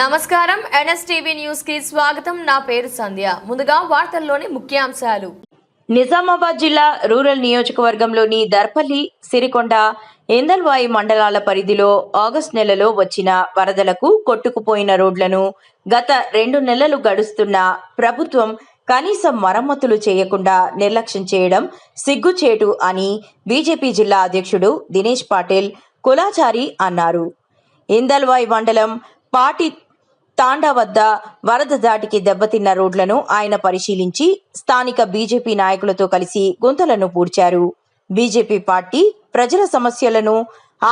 నమస్కారం. ఎన్ఎస్టీవీ న్యూస్కి స్వాగతం. నా పేరు సంధ్య. ముందుగా వార్తల్లోని ముఖ్యాంశాలు. నిజామాబాద్ జిల్లా రూరల్ నియోజకవర్గంలోని దర్పల్లి సిరికొండ ఎందల్వాయి మండలాల పరిధిలో ఆగస్టు నెలలో వచ్చిన వరదలకు కొట్టుకుపోయిన రోడ్లను గత రెండు నెలలు గడుస్తున్న ప్రభుత్వం కనీసం మరమ్మతులు చేయకుండా నిర్లక్ష్యం చేయడం సిగ్గుచేటు అని బీజేపీ జిల్లా అధ్యక్షుడు దినేష్ పాటిల్ కులాచారి అన్నారు. ఇందల్వాయి మండలం పాటి తాండా వద్ద వరద దాటికి దెబ్బతిన్న రోడ్లను ఆయన పరిశీలించి స్థానిక బీజేపీ నాయకులతో కలిసి గుంతలను పూడ్చారు. బీజేపీ పార్టీ ప్రజల సమస్యలను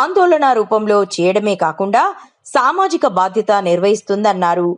ఆందోళన రూపంలో చేయడమే కాకుండా సామాజిక బాధ్యత నిర్వహిస్తుందన్నారు.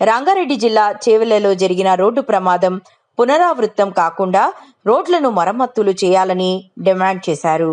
రంగారెడ్డి జిల్లా చేవెళ్ళలో జరిగిన రోడ్డు ప్రమాదం పునరావృత్తం కాకుండా రోడ్లను మరమ్మతులు చేయాలని డిమాండ్ చేశారు.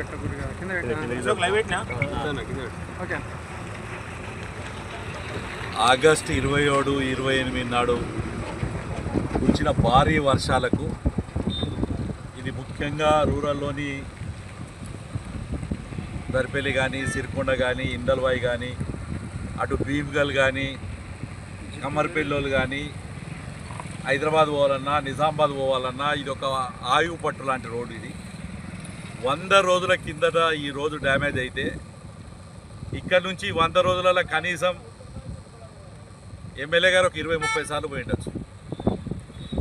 కింద. పెట్టినా? ఓకే. ఆగస్టు ఇరవై ఏడు ఇరవై ఎనిమిది నాడు కురిసిన భారీ వర్షాలకు ఇది ముఖ్యంగా రూరల్లోని దర్పల్లి కానీ సిరికొండ కానీ ఇందల్వాయి కానీ అటు భీమ్గల్ కానీ కమ్మరిపెల్లోలు కానీ హైదరాబాద్ పోవాలన్నా నిజామాబాద్ పోవాలన్నా ఇది ఒక ఆయువు పట్టు లాంటి రోడ్డు ఇది. వంద రోజుల కిందట ఈ రోజు డ్యామేజ్ అయితే ఇక్కడ నుంచి వంద రోజులలో కనీసం ఎమ్మెల్యే గారు ఒక ఇరవై ముప్పై సార్లు పోయి ఉండొచ్చు.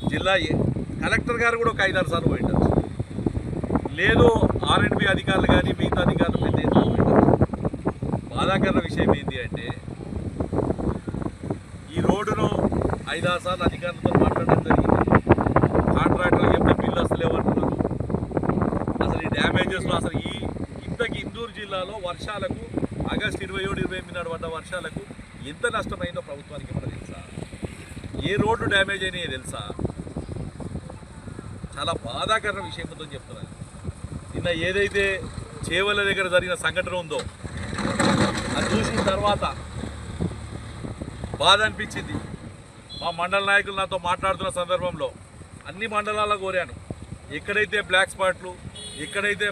జిల్లా ఏ- కలెక్టర్ గారు కూడా ఒక ఐదారు సార్లు పోయి ఉండొచ్చు. లేదు ఆర్ఎండ్బి అధికారులు కానీ మిగతా అధికారులు పెద్ద ఎత్తున బాధాకరణ విషయం ఏంటి అంటే ఈ రోడ్డును ఐదారు సార్లు అధికారులతో మాట్లాడడం జరిగింది. కాంట్రాక్టర్లు చెప్తే బిల్లు అసలు ఏమంటున్నారు అసలు ఈ అసలు ఈ ఇంతకి ఇందూరు జిల్లాలో వర్షాలకు ఆగస్ట్ ఇరవై ఏడు ఇరవై ఎనిమిది నాడు పడ్డ వర్షాలకు ఎంత నష్టమైందో ప్రభుత్వానికి ఏమన్నా తెలుసా? ఏ రోడ్లు డ్యామేజ్ అయినాయో తెలుసా? చాలా బాధాకరమైన విషయం ఉందని చెప్తున్నాను నిన్న ఏదైతే చేవల దగ్గర జరిగిన సంఘటన ఉందో అది చూసిన తర్వాత బాధ అనిపించింది. మా మండల నాయకులు నాతో మాట్లాడుతున్న సందర్భంలో అన్ని మండలాల్లో కోరాను. ఎక్కడైతే బ్లాక్ స్పాట్లు ఎక్కడైతే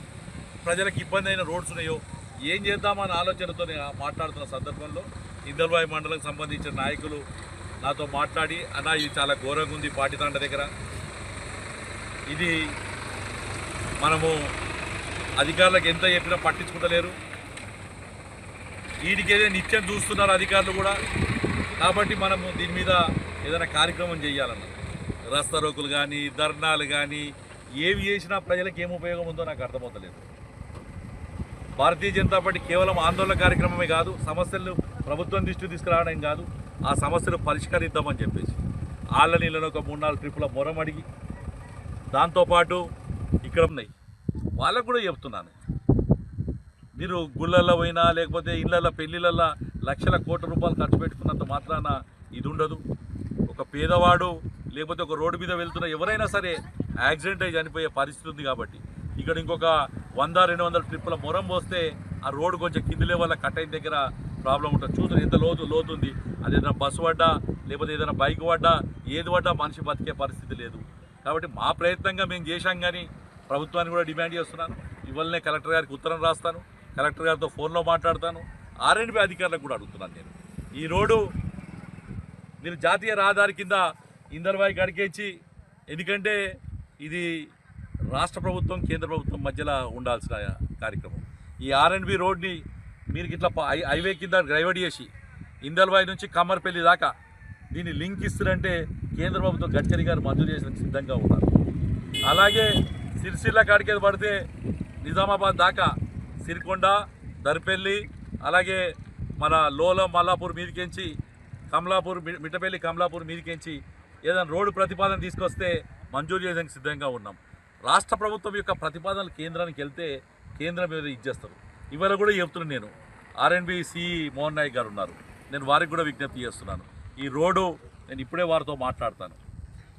ప్రజలకు ఇబ్బంది అయిన రోడ్స్ ఉన్నాయో ఏం చేద్దామన్న ఆలోచనతో మాట్లాడుతున్న సందర్భంలో ఇందల్బాయి మండలం సంబంధించిన నాయకులు నాతో మాట్లాడి అన్న ఇది చాలా ఘోరంగా ఉంది పాటితాండ దగ్గర. ఇది మనము అధికారులకు ఎంత చెప్పినా పట్టించుకుంటలేరు. వీటికేదే నిత్యం చూస్తున్నారు అధికారులు కూడా. కాబట్టి మనము దీని మీద ఏదైనా కార్యక్రమం చేయాలన్న. రస్తా రోకులు కానీ ధర్నాలు కానీ ఏవి చేసినా ప్రజలకు ఏం ఉపయోగం ఉందో నాకు అర్థమవుతలేదు. భారతీయ జనతా పార్టీ కేవలం ఆందోళన కార్యక్రమమే కాదు సమస్యలు ప్రభుత్వం దృష్టి తీసుకురావడం కాదు ఆ సమస్యలు పరిష్కరిద్దామని చెప్పేసి ఆళ్ళ నీళ్ళను ఒక మూడు నాలుగు ట్రిప్పుల మొరం అడిగి దాంతోపాటు ఇక్కడ ఉన్నాయి. వాళ్ళకు కూడా చెప్తున్నాను. మీరు గుళ్ళల్లో పోయినా లేకపోతే ఇళ్ళల్లో పెళ్ళిళ్ళల్లో లక్షల కోట్ల రూపాయలు ఖర్చు పెట్టుకున్నంత మాత్రాన ఇది ఉండదు. ఒక పేదవాడు లేకపోతే ఒక రోడ్డు మీద వెళ్తున్న ఎవరైనా సరే యాక్సిడెంట్ అయి చనిపోయే పరిస్థితి ఉంది కాబట్టి. ఇక్కడ ఇంకొక వంద రెండు వందల ట్రిప్పుల మొరం పోస్తే ఆ రోడ్డు కొంచెం కింది లెవెల్లో కట్ అయిన దగ్గర ప్రాబ్లం ఉంటుంది. చూసిన ఎంత లోతు లోతు ఉంది. అది ఏదైనా బస్సు పడ్డా లేకపోతే ఏదైనా బైక్ పడ్డా ఏది పడ్డా మనిషి బతికే పరిస్థితి లేదు. కాబట్టి మా ప్రయత్నంగా మేము చేశాం కానీ ప్రభుత్వాన్ని కూడా డిమాండ్ చేస్తున్నాను. ఇవాళనే కలెక్టర్ గారికి ఉత్తరం రాస్తాను. కలెక్టర్ గారితో ఫోన్లో మాట్లాడతాను. ఆర్ఎండ్బి అధికారులకు కూడా అడుగుతున్నాను నేను. ఈ రోడ్డు మీరు జాతీయ రహదారి కింద ఇందర్బాయి గడికేసి ఎందుకంటే ఇది రాష్ట్ర ప్రభుత్వం కేంద్ర ప్రభుత్వం మధ్యలో ఉండాల్సిన కార్యక్రమం. ఈ ఆర్ఎండ్బి రోడ్ని మీరు ఇట్లా హైవే కింద డ్రైవర్ చేసి ఇందల్వాయి నుంచి కమ్మర్పల్లి దాకా దీన్ని లింక్ ఇస్తారంటే కేంద్ర ప్రభుత్వం గడ్కరీ గారు మంజూరు చేసిన సిద్ధంగా ఉన్నారు. అలాగే సిరిసిల్ల కాడికి పడితే నిజామాబాద్ దాకా సిరికొండ దర్పల్లి అలాగే మన లోల మల్లాపూర్ మీదికెంచి కమలాపూర్ మిట్టపల్లి కమలాపూర్ మీదికెంచి ఏదైనా రోడ్డు ప్రతిపాదన తీసుకొస్తే మంజూరు చేయడానికి సిద్ధంగా ఉన్నాం. రాష్ట్ర ప్రభుత్వం యొక్క ప్రతిపాదనలు కేంద్రానికి వెళ్తే కేంద్రం మీద ఇచ్చేస్తారు. ఇవాళ కూడా చెప్తున్నాను నేను. ఆర్ఎన్బి సిఈ మోహన్ నాయక్ గారు ఉన్నారు. నేను వారికి కూడా విజ్ఞప్తి చేస్తున్నాను. ఈ రోడ్డు నేను ఇప్పుడే వారితో మాట్లాడతాను.